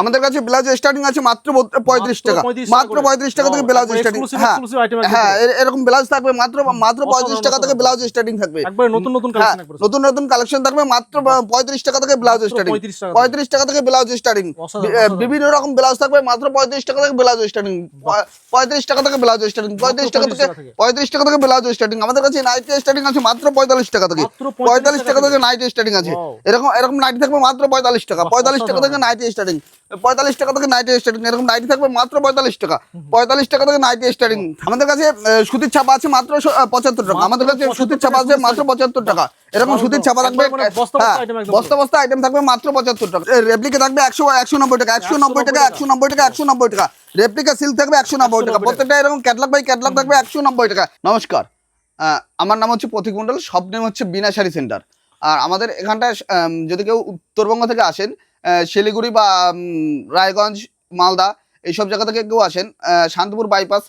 আমাদের কাছে blouse starting আছে মাত্র পঁয়ত্রিশ টাকা। মাত্র পঁয়ত্রিশ টাকা থেকে ব্লাউজ স্টার্টিং হ্যাঁ হ্যাঁ এরকম ব্লাউজ থাকবে মাত্র মাত্র পঁয়ত্রিশ টাকা থেকে ব্লাউজ স্টার্টিং থাকবে। নতুন নতুন কালেকশন নতুন নতুন কালেকশন থাকবে মাত্র পঁয়ত্রিশ টাকা থেকে ব্লাউজ স্টার্টিং 35 টাকা থেকে। পঁয়ত্রিশ টাকা থেকে ব্লাউজ স্টার্টিং। বিভিন্ন রকম ব্লাউজ থাকবে মাত্র পঁয়ত্রিশ টাকা থেকে ব্লাউজ স্টার্টিং পঁয়ত্রিশ টাকা থেকে ব্লাউজ স্টার্টিং পঁয়ত্রিশ টাকা থেকে পঁয়ত্রিশ টাকা থেকে ব্লাউজ স্টার্টিং আমাদের কাছে নাইটি স্টার্টিং আছে মাত্র পঁয়তাল্লিশ টাকা থেকে। পঁয়তাল্লিশ টাকা থেকে। নাইটি স্টার্টিং আছে। এরকম এরকম নাইটি থাকবে মাত্র পঁয়তাল্লিশ টাকা। পঁয়তাল্লিশ টাকা থেকে নাইটি স্টার্টিং পঁয়তাল্লিশ টাকা থেকে নাইটি স্টার্টিং এরকম নাইটি থাকবে মাত্র পঁয়তাল্লিশ টাকা। পঁয়তাল্লিশ টাকা থেকে নাইটি স্টার্টিং আমাদের কাছে সুতির ছাপা আছে মাত্র পঁচাত্তর টাকা। আমাদের কাছে সুতির ছাপা আছে মাত্র পঁচাত্তর। টাকা। এরকম সুতির ছাপা থাকবে বস্তা বস্তা হ্যাঁ, আইটেম থাকবে মাত্র পঁচাত্তর টাকা। রেপ্লিকা থাকবে একশো একশো নব্বই টাকা একশো নব্বই টাকা একশো নব্বই টাকা একশো নব্বই টাকা। রেপ্লিকা সিল্ক থাকবে একশো নব্বই টাকা। 190 প্রত্যেকটা এরকম ক্যাটলগ বাই ক্যাটলগ থাকবে একশো নব্বই টাকা। নমস্কার। আমার নাম হচ্ছে প্রতীক মণ্ডল। সব নেম হচ্ছে বিনা শাড়ি সেন্টার আর আমাদের এখানটায় যদি কেউ উত্তরবঙ্গ থেকে আসেন শিলিগুড়ি বা রায়গঞ্জ মালদা এইসব জায়গা থেকে কেউ আসেন শান্তিপুর বাইপাস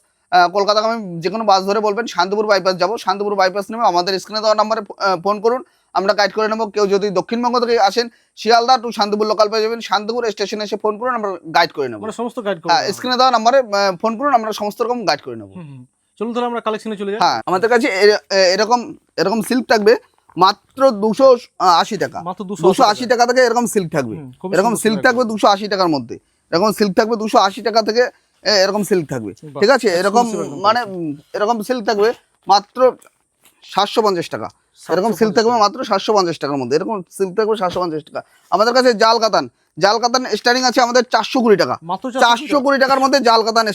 কলকাতা আমি যে কোনো বাস ধরে বলবেন শান্তিপুর বাইপাস যাব শান্তিপুর বাইপাস নেমে আমাদের স্ক্রিনে দেওয়া নাম্বারে ফোন করুন আমরা গাইড করে নেব। কেউ যদি দক্ষিণবঙ্গ থেকে আসেন শিয়ালদা টু শান্তিপুর লোকাল পেয়ে যাবেন শান্তিপুর স্টেশনে এসে ফোন করুন আমরা গাইড করে নেব। মানে সমস্ত গাইড হ্যাঁ স্ক্রিনে দেওয়া নাম্বারে ফোন করুন আমরা সমস্ত রকম গাইড করে নেব। চলুন তাহলে আমরা কালেকশনে চলে যাই। হ্যাঁ আমাদের কাছে এরকম এরকম সিল্ক থাকবে। মাত্র দুশো আশি টাকা। দুশো আশি টাকা। থেকে এরকম সিল্ক থাকবে। এরকম সিল্ক থাকবে দুশো আশি টাকার মধ্যে। এরকম সিল্ক থাকবে দুশো আশি টাকা থেকে এরকম সিল্ক থাকবে। ঠিক আছে? এরকম মানে এরকম সিল্ক থাকবে মাত্র সাতশো পঞ্চাশ টাকা। এরকম সিল্ক থাকবে মাত্র সাতশো পঞ্চাশ টাকার মধ্যে। এরকম সিল্ক থাকবে সাতশো পঞ্চাশ টাকা। আমাদের কাছে জাল কাতান জাল কাতান স্টার্টিং আছে আমাদের চারশো কুড়ি টাকা। চারশো কুড়ি টাকার মধ্যে জাল কাতান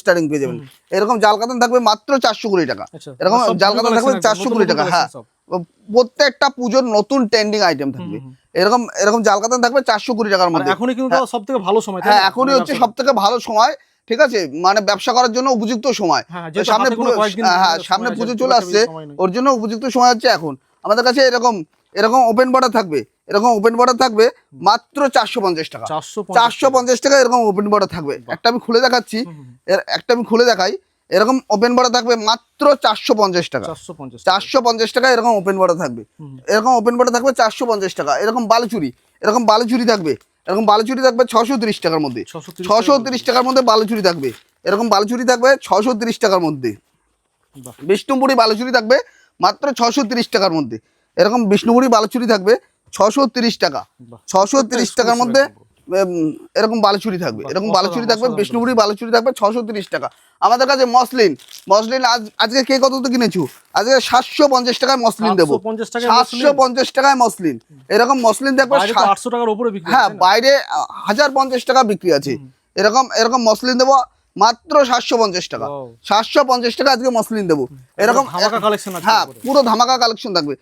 স্টারিং পেয়ে যাবেন। এরকম জাল কাতান থাকবে মাত্র চারশো কুড়ি টাকা। আচ্ছা, এরকম জাল কাতান থাকবে চারশো কুড়ি টাকা হ্যাঁ। প্রত্যেকটা পুজোর নতুন ট্রেন্ডিং আইটেম থাকবে। এরকম এরকম জাল কাতান থাকবে চারশো কুড়ি টাকার মধ্যে। এখনই কিন্তু সব থেকে ভালো সময় হ্যাঁ এখনই হচ্ছে সব থেকে ভালো সময় ঠিক আছে? মানে ব্যবসা করার জন্য উপযুক্ত সময়। হ্যাঁ, সামনে পুজো- কয়েকদিন হ্যাঁ সামনে পুজো চলে আসছে। ওর জন্য উপযুক্ত সময় হচ্ছে এখন। আমাদের কাছে এরকম এরকম ওপেন বর্ডার থাকবে। এরকম ওপেন বর্ডার থাকবে মাত্র চারশো পঞ্চাশ টাকা। চারশো পঞ্চাশ টাকা। এরকম ওপেন বর্ডার থাকবে। একটা আমি খুলে দেখাচ্ছি। একটা আমি খুলে দেখাই। এরকম ওপেন বর্ডার থাকবে মাত্র চারশো পঞ্চাশ টাকা। চারশো পঞ্চাশ টাকা। এরকম ওপেন বর্ডার থাকবে। এরকম ওপেন বর্ডার থাকবে চারশো পঞ্চাশ টাকা। এরকম বালুচুরি এরকম বালুচুরি থাকবে। এরকম বালুচুরি থাকবে ছশো তিরিশ টাকার মধ্যে। ছশো তিরিশ টাকার মধ্যে। বালুচুরি থাকবে। এরকম বালুচুরি থাকবে ছশো তিরিশ টাকার মধ্যে। বিষ্ণুপুরি বালুচুরি থাকবে মাত্র ছশো তিরিশ টাকার মধ্যে। এরকম বিষ্ণুপুরি বালুচুরি থাকবে ছশো তিরিশ টাকা। ছশো তিরিশ টাকার মধ্যে। এরকম বালুচুরি থাকবে। এরকম বালুচুরি থাকবে বিষ্ণুপুরি বালুচুরি থাকবে ছশো তিরিশ টাকা। আমাদের কাছে মসলিন। মসলিন আজ আজকে কে কত কিনেছো? আজকে সাতশো পঞ্চাশ টাকায় মসলিন দেবো। সাতশো পঞ্চাশ টাকায় মসলিন। এরকম মসলিন তো সাত- 800 টাকার উপরে হ্যাঁ বাইরে হাজার পঞ্চাশ টাকা বিক্রি আছে। এরকম এরকম মসলিন দেবো মাত্র সাতশো পঞ্চাশ টাকা। সাতশো পঞ্চাশ টাকা আজকে মসলিন দেবো। এরকম হ্যাঁ পুরো ধামাকা কালেকশন থাকবে।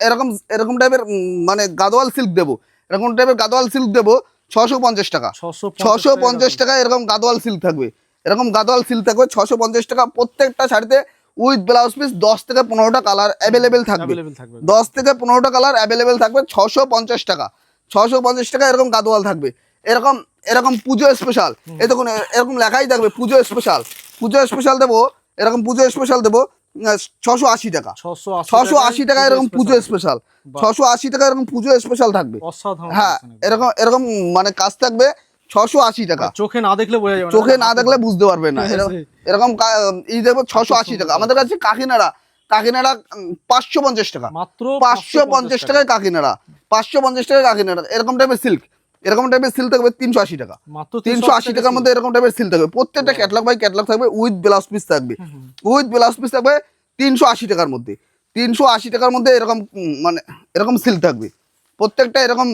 এরকম এরকম টাইপের মানে গাদোয়াল সিল্ক দেবো। এরকম টাইপের গাদোয়াল সিল্ক দেবো। ছশো পঞ্চাশ টাকা। 650 ছশো টাকা পঞ্চাশ টাকা এরকম গাদোয়াল সিল্ক থাকবে। এরকম গাদোয়াল সিল্ক থাকবে ছশো পঞ্চাশ টাকা প্রত্যেকটা শাড়িতে উইথ ব্লাউজ পিস দশ থেকে পনেরোটা কালার অ্যাভেলেবেল থাকবে। দশ থেকে পনেরোটা কালার অ্যাভেলেবেল থাকবে ছশো পঞ্চাশ টাকা। ছশো পঞ্চাশ টাকা এরকম গাদোয়াল থাকবে। এরকম এরকম পুজো স্পেশাল এই দেখুন এরকম লেখাই থাকবে পুজো স্পেশাল পুজো স্পেশাল দেবো এরকম পুজো স্পেশাল দেবো ছশো আশি টাকা। ছশো আশি টাকা এরকম পুজো স্পেশাল ছশো আশি টাকা এরকম পুজো স্পেশাল থাকবে। হ্যাঁ এরকম এরকম মানে কাজ থাকবে ছশো আশি টাকা। চোখে না দেখলে বোঝা যাবে চোখে না দেখলে বুঝতে পারবে না। এরকম- সেই। এরকম কা- ই দেখব ছশো আশি টাকা। আমাদের কাছে কাকিনাড়া। কাকিনাড়া পাঁচশো পঞ্চাশ টাকা। মাত্র পাঁচশো পঞ্চাশ টাকায় কাকিনাড়া। পাঁচশো পঞ্চাশ টাকায় কাকিনাড়া। এরকম টাইপের সিল্ক এরকম টাইপের সিল থাকবে তিনশো আশি টাকা। তিনশো আশি টাকার মধ্যে এরকম টাইপের সিল থাকবে। প্রত্যেকটা ক্যাটলগ বাই ক্যাটলগ থাকবে উইথ ব্লাউজ পিস থাকবে। উইথ ব্লাউজ পিস থাকবে তিনশো আশি টাকার মধ্যে। তিনশো আশি টাকার মধ্যে এরকম মানে এরকম সিল্ক থাকবে। প্রত্যেকটা এরকম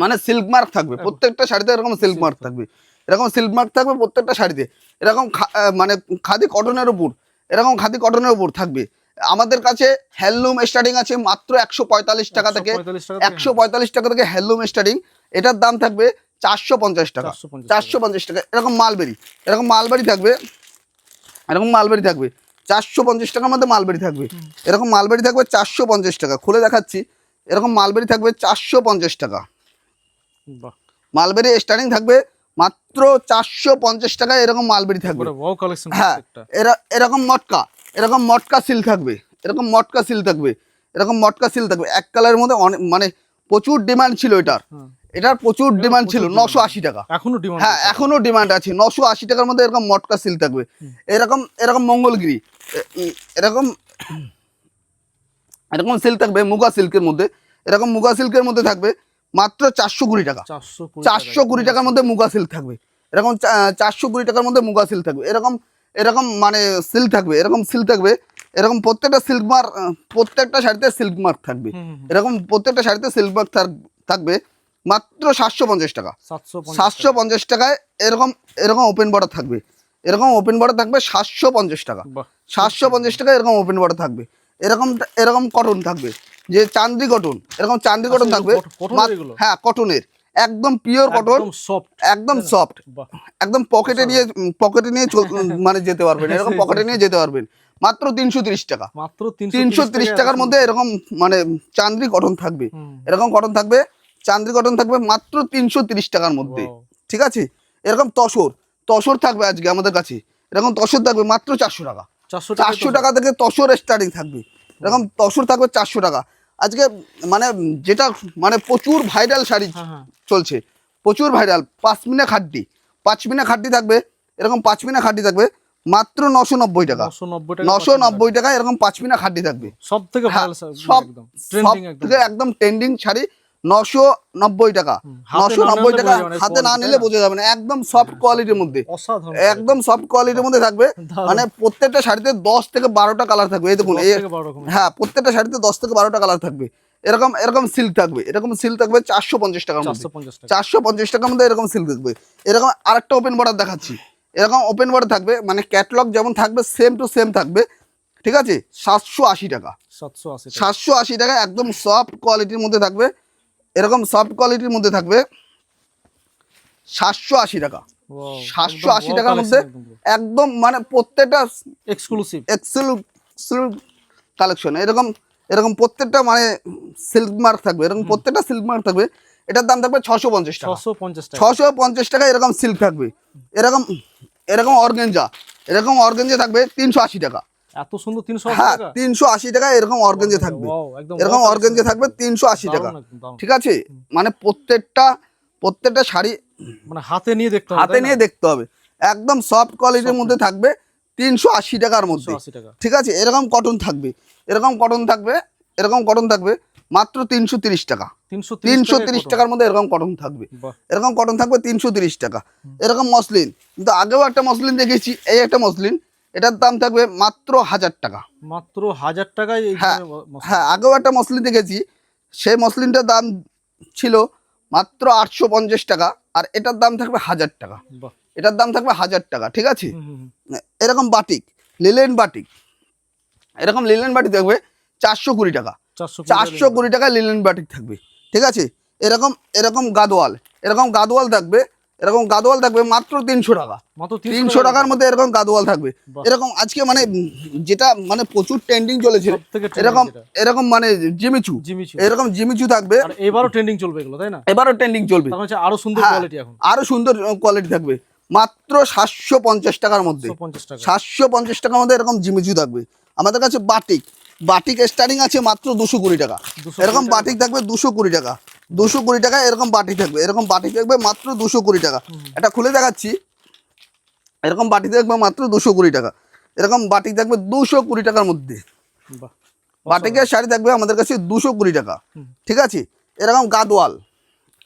মানে সিল্ক মার্ক থাকবে। প্রত্যেকটা শাড়িতে এরকম সিল্ক মার্ক থাকবে। এরকম সিল্ক মার্ক থাকবে প্রত্যেকটা শাড়িতে। এরকম মানে খাদি কটনের উপর এরকম খাদি কটনের উপর থাকবে। আমাদের কাছে হ্যান্ডলুম স্টার্টিং আছে মাত্র একশো পঁয়তাল্লিশ টাকা থেকে 145 টাকা থেকে, একশো পঁয়তাল্লিশ টাকা থেকে হ্যান্ডলুম স্টার্টিং এটার দাম থাকবে চারশো পঞ্চাশ টাকা। চারশো পঞ্চাশ টাকা। এরকম মালবেরি। এরকম মালবেরি থাকবে। এরকম মালবেরি থাকবে। চারশো পঞ্চাশ টাকার মধ্যে মালবেরি থাকবে। এরকম মালবেরি থাকবে চারশো পঞ্চাশ টাকা। খুলে দেখাচ্ছি। এরকম মালবেরি থাকবে চারশো পঞ্চাশ টাকা। মালবেরি স্টার্টিং থাকবে মাত্র চারশো পঞ্চাশ টাকায় এরকম মালবেরি থাকবে। হ্যাঁ এরা এরকম মটকা। এরকম মটকা সিল থাকবে। এরকম মটকা সিল থাকবে। এরকম মটকা সিল থাকবে। এক কালারের মধ্যে অনেক মানে প্রচুর ডিমান্ড ছিল এটার। এটার প্রচুর ডিমান্ড ছিল নশো আশি টাকা। এখনও ডিমান্ড হ্যাঁ এখনও ডিমান্ড আছে নশো আশি টাকার মধ্যে এরকম মটকা সিল থাকবে। এরকম এরকম মঙ্গলগিরি এরকম এরকম সিল্ক থাকবে মুগা সিল্কের মধ্যে। এরকম মুগা সিল্কের মধ্যে থাকবে মাত্র চারশো কুড়ি টাকা। চারশো চারশো কুড়ি টাকার মধ্যে মুগা সিল্ক থাকবে। এরকম চারশো কুড়ি টাকার মধ্যে মুগা সিল্ক থাকবে। এরকম এরকম মানে সিল্ক থাকবে এরকম সিল্ক থাকবে। এরকম প্রত্যেকটা সিল্ক মার্ক প্রত্যেকটা শাড়িতে সিল্ক মার্ক থাকবে। এরকম প্রত্যেকটা শাড়িতে সিল্ক মার্ক থাকবে। মাত্র সাতশো পঞ্চাশ টাকা। সাতশো পঞ্চাশ টাকায় এরকম এরকম ওপেন বর্ডার থাকবে। এরকম ওপেন বর্ডার থাকবে সাতশো পঞ্চাশ টাকা। সাতশো পঞ্চাশ টাকা এরকম ওপেন বর্ডার থাকবে। এরকম এরকম কটন থাকবে। যে চান্দি কটন এরকম চান্দি কটন আচ্ছা, থাকবে? হ্যাঁ কটনের একদম পিওর কটন একদম সফট একদম সফট একদম পকেটে নিয়ে পকেটে নিয়ে চল- মানে যেতে পারবেন। এরকম পকেটে নিয়ে যেতে পারবেন। মাত্র তিনশো তিরিশ টাকা। মাত্র তিনশো তিনশো তিরিশ টাকার মধ্যে এরকম মানে চান্দি কটন থাকবে। এরকম কটন থাকবে চান্দি কটন থাকবে মাত্র তিনশো তিরিশ টাকার মধ্যে। ঠিক আছে? এরকম তসর তসর থাকবে আজকে আমাদের কাছে। এরকম তসর থাকবে মাত্র চারশো টাকা। চারশো টাকা থেকে তসর স্টার্টিং থাকবে। এরকম তসর থাকবে চারশো টাকা। আজকে মানে যেটা মানে প্রচুর ভাইরাল শাড়ি হ্যাঁ হ্যাঁ। চলছে। প্রচুর ভাইরাল পাঁচ পাঁচমিনা খাড্ডি পাঁচমিনা খাড্ডি থাকবে। এরকম পাঁচমিনা খাড্ডি থাকবে। মাত্র নশো নব্বই টাকা। নশো নব্বই টাকা এরকম পাঁচমিনা খাড্ডি থাকবে। সব থেকে হ্যাঁ, সব একদম সব থেকে একদম ট্রেন্ডিং শাড়ি নশো নব্বই টাকা। নশো নব্বই টাকা হাতে না নিলে বোঝা যাবে না। একদম সফট কোয়ালিটির মধ্যে। একদম সফট কোয়ালিটির মধ্যে থাকবে। মানে প্রত্যেকটা শাড়িতে দশ থেকে বারোটা কালার থাকবে। এই দেখুন। হ্যাঁ প্রত্যেকটা শাড়িতে দশ থেকে বারোটা কালার থাকবে। এরকম এরকম সিল্ক থাকবে। এরকম সিল্ক থাকবে চারশো পঞ্চাশ টাকার মধ্যে। চারশো পঞ্চাশ টাকার মধ্যে এরকম সিল্ক থাকবে। এরকম আরেকটা ওপেন বর্ডার দেখাচ্ছি। এরকম ওপেন বর্ডার থাকবে মানে ক্যাটলগ যেমন থাকবে সেম টু সেম থাকবে। ঠিক আছে? সাতশো আশি টাকা। সাতশো আশি টাকা। সাতশো আশি টাকা একদম সফট কোয়ালিটির মধ্যে থাকবে। এরকম সফট কোয়ালিটির মধ্যে থাকবে সাতশো আশি টাকা। সাতশো আশি টাকার মধ্যে একদম মানে প্রত্যেকটা এক্সক্লুসিভ এক্সেল কালেকশন এরকম এরকম প্রত্যেকটা মানে সিল্ক মার্ক থাকবে এরকম প্রত্যেকটা সিল্ক মার্ক থাকবে এটার দাম থাকবে ছশো পঞ্চাশ টাকা। ছশো পঞ্চাশ টাকা। ছশো পঞ্চাশ টাকা এরকম সিল্ক থাকবে। এরকম এরকম অর্গেঞ্জা এরকম অর্গেঞ্জা থাকবে তিনশো আশি টাকা। এত সুন্দর তিনশো হ্যাঁ টাকা? এরকম অর্গেঞ্জা থাকবে। এরকম wow থাকবে। তিনশো আশি টাকা। ঠিক আছে? মানে প্রত্যেকটা প্রত্যেকটা শাড়ি মানে হাতে নিয়ে দেখতে হবে হাতে নিয়ে দেখতে হবে। একদম সফট কোয়ালিটির মধ্যে থাকবে তিনশো আশি টাকার মধ্যে। ঠিক আছে? এরকম কটন থাকবে। এরকম কটন থাকবে এরকম কটন থাকবে মাত্র তিনশো তিরিশ টাকা। তিনশো তিনশো টাকায় তিরিশ কত? টাকার মধ্যে এরকম কটন থাকবে। এরকম কটন থাকবে তিনশো তিরিশ টাকা। এরকম মসলিন। কিন্তু আগেও একটা মসলিন দেখেছি এই একটা মসলিন। এটার দাম থাকবে মাত্র হাজার টাকা। মাত্র হাজার টাকায় হ্যাঁ হ্যাঁ আগেও একটা মসলিন দেখেছি। সেই মসলিনটার দাম ছিল মাত্র আটশো পঞ্চাশ টাকা আর এটার দাম থাকবে হাজার টাকা। এটার দাম থাকবে হাজার টাকা ঠিক আছে। এরকম বাটিক লিলেন বাটিক। এরকম লিলেন বাটিক থাকবে চারশো কুড়ি টাকা। চারশো কুড়ি টাকা। লিলেন বাটিক থাকবে ঠিক আছে? এরকম এরকম গাদোয়াল এরকম গাদোয়াল থাকবে এরকম গাদোয়াল থাকবে মাত্র তিনশো টাকা। মাত্র তিনশো টাকার মধ্যে এরকম গাদোয়াল থাকবে। এরকম আজকে মানে যেটা মানে প্রচুর ট্রেন্ডিং চলেছে। এরকম এরকম মানে জিমিচু। এরকম জিমিচু থাকবে। এবারও ট্রেন্ডিং চলবে এগুলো তাই না? এবারও ট্রেন্ডিং চলবে। মানে আরও সুন্দর হ্যাঁ, কোয়ালিটি এখন। আরও সুন্দর কোয়ালিটি থাকবে। মাত্র সাতশো পঞ্চাশ টাকার মধ্যে। সাতশো পঞ্চাশ টাকার মধ্যে এরকম জিমিচু থাকবে। আমাদের কাছে বাটিক। বাটিক স্টার্টিং আছে মাত্র দুশো কুড়ি টাকা। এরকম বাটিক থাকবে দুশো কুড়ি টাকা। দুশো কুড়ি টাকা এরকম বাটি থাকবে। এরকম বাটি থাকবে মাত্র দুশো কুড়ি টাকা। এটা খুলে দেখাচ্ছি। এরকম বাটি থাকবে মাত্র দুশো কুড়ি টাকা। এরকম বাটি থাকবে দুশো কুড়ি টাকার মধ্যে। বাটিকের শাড়ি থাকবে আমাদের কাছে দুশো কুড়ি টাকা। ঠিক আছে? এরকম গাদোয়াল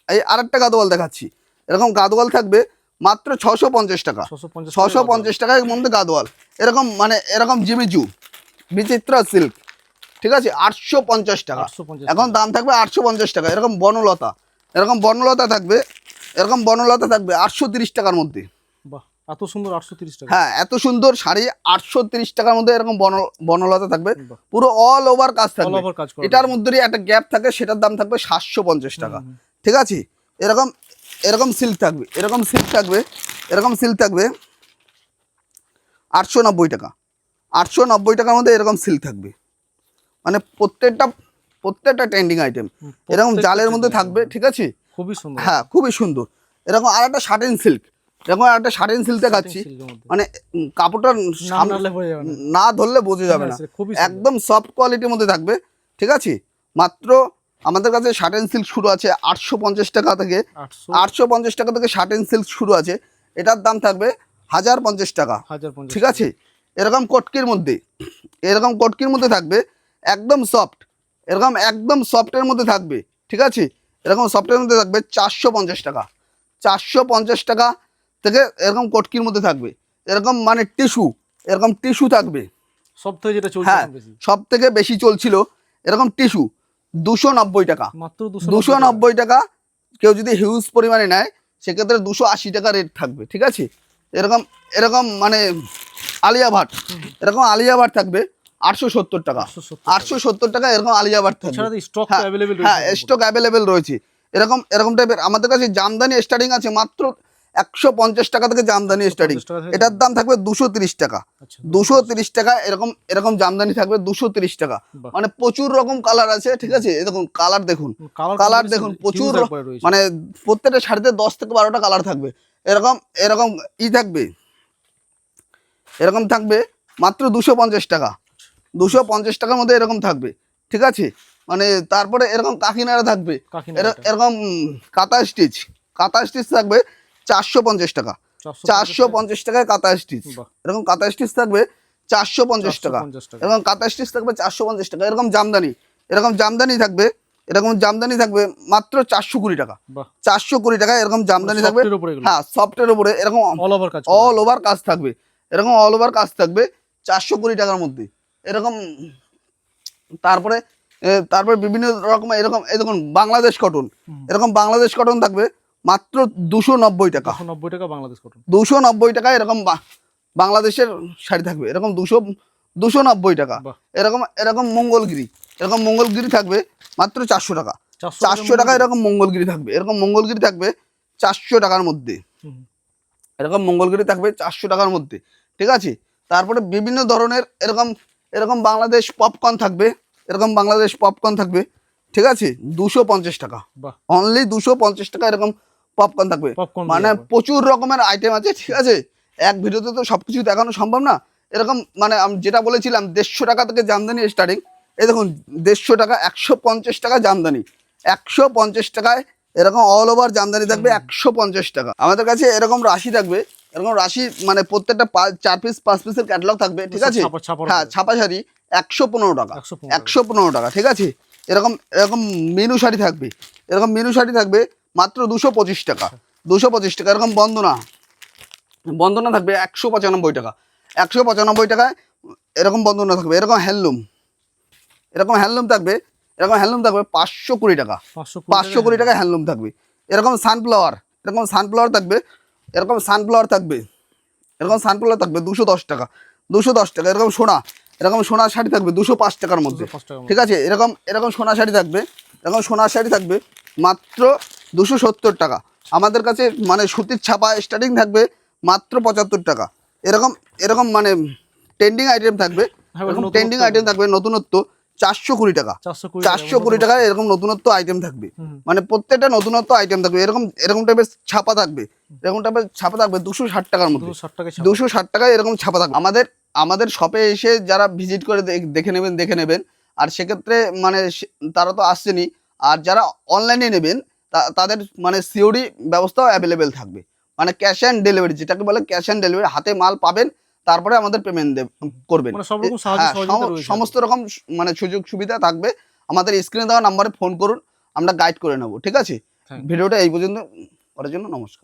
এই আর আরেকটা গাদোয়াল দেখাচ্ছি। এরকম গাদোয়াল থাকবে মাত্র ছশো পঞ্চাশ টাকা। ছশো পঞ্চাশ টাকার মধ্যে। গাদোয়াল এরকম মানে এরকম জিমিচু বিচিত্রা সিল্ক। ঠিক আছে? আটশো পঞ্চাশ টাকা। এখন দাম থাকবে আটশো পঞ্চাশ টাকা। এরকম বনলতা। এরকম বনলতা থাকবে। এরকম বনলতা থাকবে আটশো তিরিশ টাকার মধ্যে। এত সুন্দর আটশো তিরিশ টাকা। হ্যাঁ এত সুন্দর শাড়ি আটশো তিরিশ টাকার মধ্যে এরকম বন বনলতা থাকবে। পুরো অল ওভার কাজ থাকবে। এটার মধ্যে একটা গ্যাপ থাকে সেটার দাম থাকবে সাতশো পঞ্চাশ টাকা। ঠিক আছে? এরকম এরকম সিল্ক থাকবে। এরকম সিল্ক থাকবে। এরকম সিল্ক থাকবে আটশো নব্বই টাকা। আটশো নব্বই টাকার মধ্যে এরকম সিল্ক থাকবে। মানে প্রত্যেকটা প্রত্যেকটা ট্রেন্ডিং আইটেম এরকম জালের মধ্যে থাকবে ঠিক আছে? খুবই সুন্দর। হ্যাঁ খুবই সুন্দর। এরকম আর একটা শার্টেন সিল্ক এরকম আর একটা শার্টেন সিল্ক দেখাচ্ছি। মানে কাপড়টা না। ধরলে বোঝা যাবে না। হ্যাঁ। একদম সফট কোয়ালিটির মধ্যে থাকবে ঠিক আছে? মাত্র আমাদের কাছে শার্ট অ্যান্ড সিল্ক শুরু আছে আটশো পঞ্চাশ টাকা থেকে। আটশো। পঞ্চাশ টাকা থেকে শার্ট অ্যান্ড সিল্ক শুরু আছে। এটার দাম থাকবে হাজার পঞ্চাশ টাকা ঠিক আছে? এরকম কটকির মধ্যে এরকম কটকির মধ্যে থাকবে একদম সফট এরকম একদম সফটের মধ্যে থাকবে ঠিক আছে? এরকম সফটের মধ্যে থাকবে চারশো পঞ্চাশ টাকা। চারশো পঞ্চাশ টাকা থেকে এরকম কটকির মধ্যে থাকবে। এরকম মানে টিস্যু এরকম টিস্যু থাকবে। সব থেকে যেটা চলছে হ্যাঁ সব থেকে বেশি চলছিল এরকম টিস্যু দুশো নব্বই টাকা। মাত্র দুশো দুশো নব্বই টাকা কেউ যদি হিউজ পরিমাণে নেয় সেক্ষেত্রে দুশো আশি টাকা রেট থাকবে ঠিক আছে? এরকম এরকম মানে আলিয়া ভাট এরকম আলিয়া ভাট থাকবে। আটশো সত্তর টাকা। আটশো সত্তর টাকা। এরকম থাকবে। স্টক হ্যাঁ, অ্যাভেলেবেল হ্যাঁ স্টক অ্যাভেলেবেল রয়েছে। এরকম এরকম টাইপের আমাদের কাছে জামদানি স্টার্টিং আছে মাত্র একশো পঞ্চাশ টাকা থেকে জামদানি স্টার্টিং 150 টাকা থেকে এটার দাম থাকবে দুশো তিরিশ টাকা। আচ্ছা দুশো তিরিশ। টাকা এরকম এরকম জামদানি থাকবে দুশো তিরিশ টাকা। মানে প্রচুর রকম কালার আছে ঠিক আছে? দেখুন কালার দেখুন। কালার কালার দেখুন প্রচুর মানে প্রত্যেকটা শাড়িতে দশ থেকে বারোটা কালার থাকবে। এরকম এরকম ই থাকবে। এরকম থাকবে মাত্র দুশো পঞ্চাশ টাকা। দুশো পঞ্চাশ টাকার মধ্যে এরকম থাকবে ঠিক আছে? মানে তারপরে এরকম কাকিনারা থাকবে। এরকম কাতা স্টিচ কাতা স্টিচ থাকবে চারশো পঞ্চাশ টাকা। চারশো পঞ্চাশ টাকায় কাতা স্টিচ। এরকম কাতা স্টিচ থাকবে চারশো পঞ্চাশ টাকা। এরকম কাতা স্টিচ থাকবে চারশো পঞ্চাশ টাকা। এরকম জামদানি এরকম জামদানি থাকবে এরকম জামদানি থাকবে মাত্র চারশো কুড়ি টাকা। চারশো কুড়ি টাকা এরকম জামদানি থাকবে। উপরে এগুলো। হ্যাঁ সফটের উপরে এরকম অল ওভার কাজ অল ওভার কাজ থাকবে। এরকম অল ওভার কাজ থাকবে চারশো কুড়ি টাকার মধ্যে। এরকম তারপরে তারপরে বিভিন্ন রকম এরকম এই দেখুন বাংলাদেশ কটন এরকম বাংলাদেশ কটন থাকবে মাত্র দুশো নব্বই টাকা। নব্বই টাকা বাংলাদেশ কটন দুশো নব্বই টাকা এরকম বাংলাদেশের শাড়ি থাকবে। এরকম দুশো দুশো নব্বই টাকা। এরকম এরকম মঙ্গলগিরি। এরকম মঙ্গলগিরি থাকবে মাত্র চারশো টাকা। চারশো টাকা এরকম মঙ্গলগিরি থাকবে। এরকম মঙ্গলগিরি থাকবে চারশো টাকার মধ্যে। এরকম মঙ্গলগিরি থাকবে চারশো টাকার মধ্যে। ঠিক আছে? তারপরে বিভিন্ন ধরনের এরকম এরকম বাংলাদেশ পপকর্ন থাকবে এরকম বাংলাদেশ পপকর্ন থাকবে ঠিক আছে? দুশো পঞ্চাশ টাকা। অনলি দুশো পঞ্চাশ টাকা এরকম পপকর্ন থাকবে। মানে প্রচুর রকমের আইটেম আছে ঠিক আছে? এক ভিডিওতে তো সব কিছু দেখানো সম্ভব না। এরকম মানে আমি যেটা বলেছিলাম দেড়শো টাকা থেকে জামদানি স্টার্টিং এই দেখুন দেড়শো টাকা একশো পঞ্চাশ টাকা জামদানি। একশো পঞ্চাশ টাকায় এরকম অল ওভার জামদানি থাকবে একশো পঞ্চাশ টাকা। আমাদের কাছে এরকম রাশি থাকবে এরকম রাশি মানে প্রত্যেকটা চার পিস পাঁচ পিসের ক্যাটালগ থাকবে ঠিক আছে? হ্যাঁ ছাপা শাড়ি একশো পনেরো টাকা। একশো পনেরো টাকা। ঠিক আছে? এরকম এরকম মেনু শাড়ি থাকবে। এরকম মেনু শাড়ি থাকবে মাত্র দুশো পঁচিশ টাকা। দুশো পঁচিশ টাকা এরকম বন্দনা। বন্দনা থাকবে একশো পঁচানব্বই টাকা। একশো পঁচানব্বই টাকায় এরকম বন্দনা থাকবে। এরকম হ্যান্ডলুম। এরকম হ্যান্ডলুম থাকবে এরকম হ্যান্ডলুম থাকবে পাঁচশো কুড়ি টাকা। পাঁচশো কুড়ি টাকায় হ্যান্ডলুম থাকবে। এরকম সানফ্লাওয়ার এরকম সানফ্লাওয়ার থাকবে এরকম সানফ্লাওয়ার থাকবে। এরকম সানফ্লাওয়ার থাকবে দুশো দশ টাকা। দুশো দশ টাকা এরকম সোনা। এরকম সোনার শাড়ি থাকবে দুশো পাঁচ টাকার মধ্যে। ঠিক আছে? এরকম এরকম সোনা শাড়ি থাকবে। এরকম সোনার শাড়ি থাকবে মাত্র দুশো সত্তর টাকা। আমাদের কাছে মানে সুতির ছাপা স্টার্টিং থাকবে মাত্র পঁচাত্তর টাকা। এরকম এরকম মানে ট্রেন্ডিং আইটেম থাকবে। হ্যাঁ, এরকম ট্রেন্ডিং আইটেম থাকবে নতুনত্ব। চারশো কুড়ি টাকা। চারশো কুড়ি টাকায় এরকম নতুনত্ব আইটেম থাকবে। মানে প্রত্যেকটা নতুনত্ব আইটেম থাকবে। এরকম এরকম টাইপের ছাপা থাকবে। এরকম টাইপের ছাপা থাকবে দুশো ষাট টাকার মধ্যে। দুশো ষাট টাকা টাকায় এরকম ছাপা থাকবে। আমাদের আমাদের শপে এসে যারা ভিজিট করে দেখে নেবেন দেখে নেবেন। আর সেক্ষেত্রে মানে তারা তো আসছেনি আর যারা অনলাইনে নেবেন তাদের মানে সিওডি ব্যবস্থাও অ্যাভেলেবেল থাকবে। মানে ক্যাশ অ্যান্ড ডেলিভারি যেটাকে বলে ক্যাশ অ্যান্ড ডেলিভারি হাতে মাল পাবেন। তারপরে আমাদের পেমেন্ট করবেন। মানে হ্যাঁ, সমস্ত রকম মানে সুযোগ সুবিধা থাকবে। আমাদের স্ক্রিনে দেওয়া নাম্বারে ফোন করুন আমরা গাইড করে নেব ঠিক আছে. ভিডিওটা এই পর্যন্ত করার জন্য নমস্কার।